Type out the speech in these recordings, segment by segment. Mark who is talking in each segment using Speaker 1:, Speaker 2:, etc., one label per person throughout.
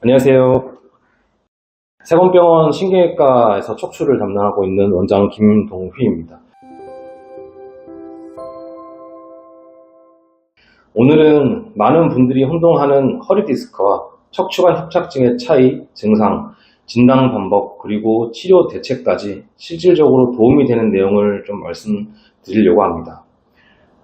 Speaker 1: 안녕하세요. 세건병원 신경외과에서 척추를 담당하고 있는 원장 김동휘입니다. 오늘은 많은 분들이 혼동하는 허리 디스크와 척추관 협착증의 차이, 증상, 진단 방법, 그리고 치료 대책까지 실질적으로 도움이 되는 내용을 좀 말씀드리려고 합니다.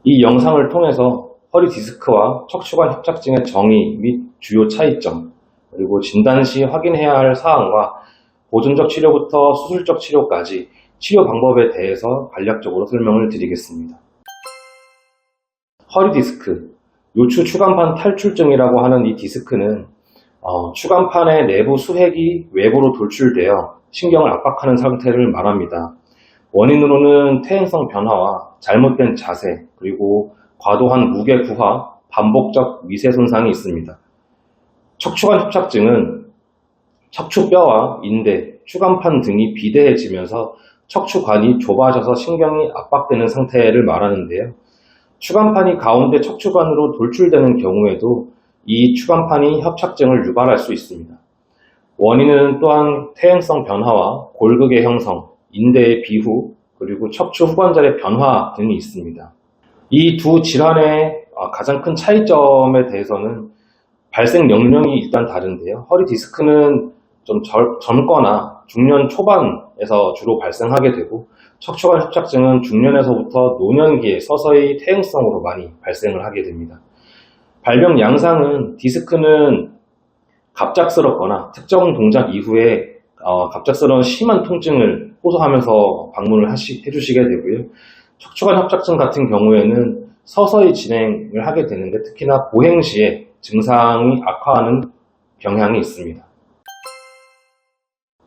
Speaker 1: 이 영상을 통해서 허리 디스크와 척추관 협착증의 정의 및 주요 차이점, 그리고 진단 시 확인해야 할 사항과 보존적 치료부터 수술적 치료까지 치료 방법에 대해서 간략적으로 설명을 드리겠습니다. 허리 디스크, 요추 추간판 탈출증이라고 하는 이 디스크는 어, 추간판의 내부 수핵이 외부로 돌출되어 신경을 압박하는 상태를 말합니다. 원인으로는 퇴행성 변화와 잘못된 자세, 그리고 과도한 무게 부하, 반복적 미세 손상이 있습니다. 척추관 협착증은 척추뼈와 인대, 추간판 등이 비대해지면서 척추관이 좁아져서 신경이 압박되는 상태를 말하는데요. 추간판이 가운데 척추관으로 돌출되는 경우에도 이 추간판이 협착증을 유발할 수 있습니다. 원인은 또한 퇴행성 변화와 골극의 형성, 인대의 비후, 그리고 척추 후관절의 변화 등이 있습니다. 이 두 질환의 가장 큰 차이점에 대해서는 발생 연령이 일단 다른데요. 허리 디스크는 좀 젊, 젊거나 중년 초반에서 주로 발생하게 되고 척추관 협착증은 중년에서부터 노년기에 서서히 퇴행성으로 많이 발생을 하게 됩니다. 발병 양상은 디스크는 갑작스럽거나 특정 동작 이후에 어, 갑작스러운 심한 통증을 호소하면서 방문을 하시, 해주시게 되고요. 척추관 협착증 같은 경우에는 서서히 진행을 하게 되는데 특히나 보행 시에 증상이 악화하는 경향이 있습니다.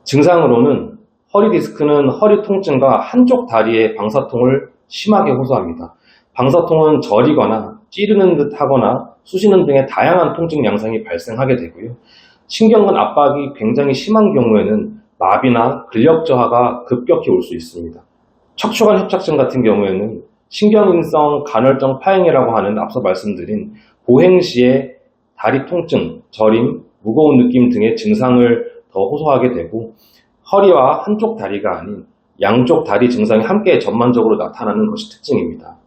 Speaker 1: 증상으로는 허리 디스크는 허리 통증과 한쪽 다리의 방사통을 심하게 호소합니다. 방사통은 저리거나 찌르는 듯 하거나 쑤시는 등의 다양한 통증 양상이 발생하게 되고요. 신경근 압박이 굉장히 심한 경우에는 마비나 근력 저하가 급격히 올 수 있습니다. 척추관 협착증 같은 경우에는 신경인성 간헐적 파행이라고 하는 앞서 말씀드린 보행 시에 다리 통증, 저림, 무거운 느낌 등의 증상을 더 호소하게 되고 허리와 한쪽 다리가 아닌 양쪽 다리 증상이 함께 전반적으로 나타나는 것이 특징입니다.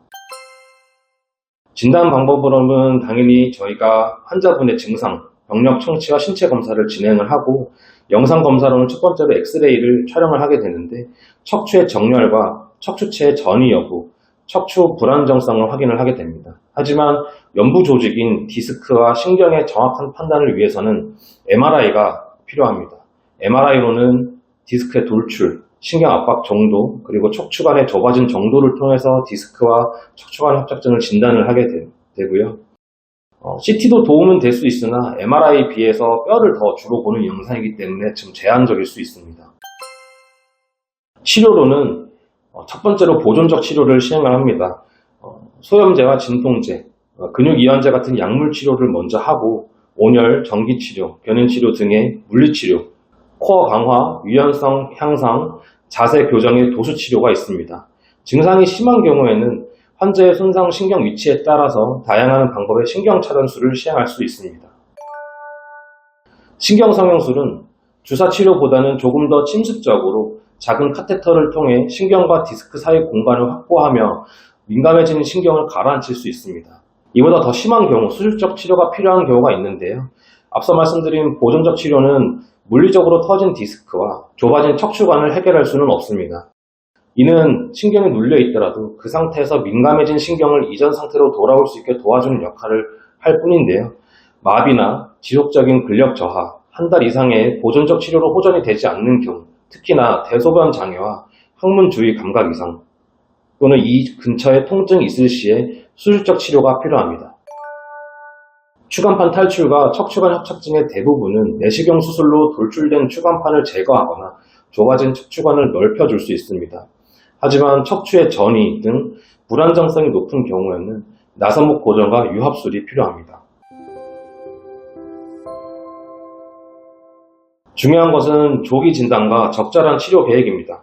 Speaker 1: 진단 방법으로는 당연히 저희가 환자분의 증상, 병력 청취와 신체 검사를 진행을 하고 영상 검사로는 첫 번째로 엑스레이를 촬영을 하게 되는데 척추의 정렬과 척추체의 전이 여부, 척추 불안정성을 확인을 하게 됩니다. 하지만 연부 조직인 디스크와 신경의 정확한 판단을 위해서는 MRI가 필요합니다. MRI로는 디스크의 돌출, 신경 압박 정도, 그리고 척추관의 좁아진 정도를 통해서 디스크와 척추관 협착증을 진단을 하게 되, 고요 어, CT도 도움은 될 수 있으나 MRI에 비해서 뼈를 더 주로 보는 영상이기 때문에 좀 제한적일 수 있습니다. 치료로는 어, 첫 번째로 보존적 치료를 시행을 합니다. 어, 소염제와 진통제, 어, 근육 이완제 같은 약물 치료를 먼저 하고 온열, 전기 치료, 변연치료 등의 물리 치료, 코어 강화, 유연성 향상, 자세 교정의 도수 치료가 있습니다. 증상이 심한 경우에는 환자의 손상 신경 위치에 따라서 다양한 방법의 신경 차단술을 시행할 수 있습니다. 신경 성형술은 주사 치료보다는 조금 더 침습적으로 작은 카테터를 통해 신경과 디스크 사이 공간을 확보하며 민감해지는 신경을 가라앉힐 수 있습니다. 이보다 더 심한 경우 수술적 치료가 필요한 경우가 있는데요. 앞서 말씀드린 보존적 치료는 물리적으로 터진 디스크와 좁아진 척추관을 해결할 수는 없습니다. 이는 신경이 눌려 있더라도 그 상태에서 민감해진 신경을 이전 상태로 돌아올 수 있게 도와주는 역할을 할 뿐인데요. 마비나 지속적인 근력 저하, 한 달 이상의 보존적 치료로 호전이 되지 않는 경우, 특히나 대소변 장애와 항문 주위 감각 이상, 또는 이 근처에 통증이 있을 시에 수술적 치료가 필요합니다. 추간판 탈출과 척추관 협착증의 대부분은 내시경 수술로 돌출된 추간판을 제거하거나 좁아진 척추관을 넓혀줄 수 있습니다. 하지만 척추의 전이 등 불안정성이 높은 경우에는 나선목 고정과 유합술이 필요합니다. 중요한 것은 조기 진단과 적절한 치료 계획입니다.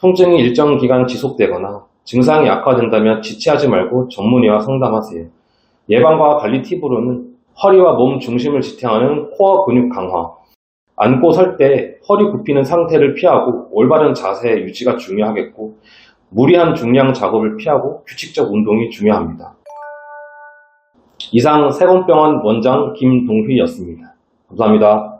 Speaker 1: 통증이 일정 기간 지속되거나 증상이 악화된다면 지체하지 말고 전문의와 상담하세요. 예방과 관리 팁으로는 허리와 몸 중심을 지탱하는 코어 근육 강화. 앉고 설 때 허리 굽히는 상태를 피하고 올바른 자세 유지가 중요하겠고, 무리한 중량 작업을 피하고 규칙적 운동이 중요합니다. 이상 세건병원 원장 김동휘였습니다. 감사합니다.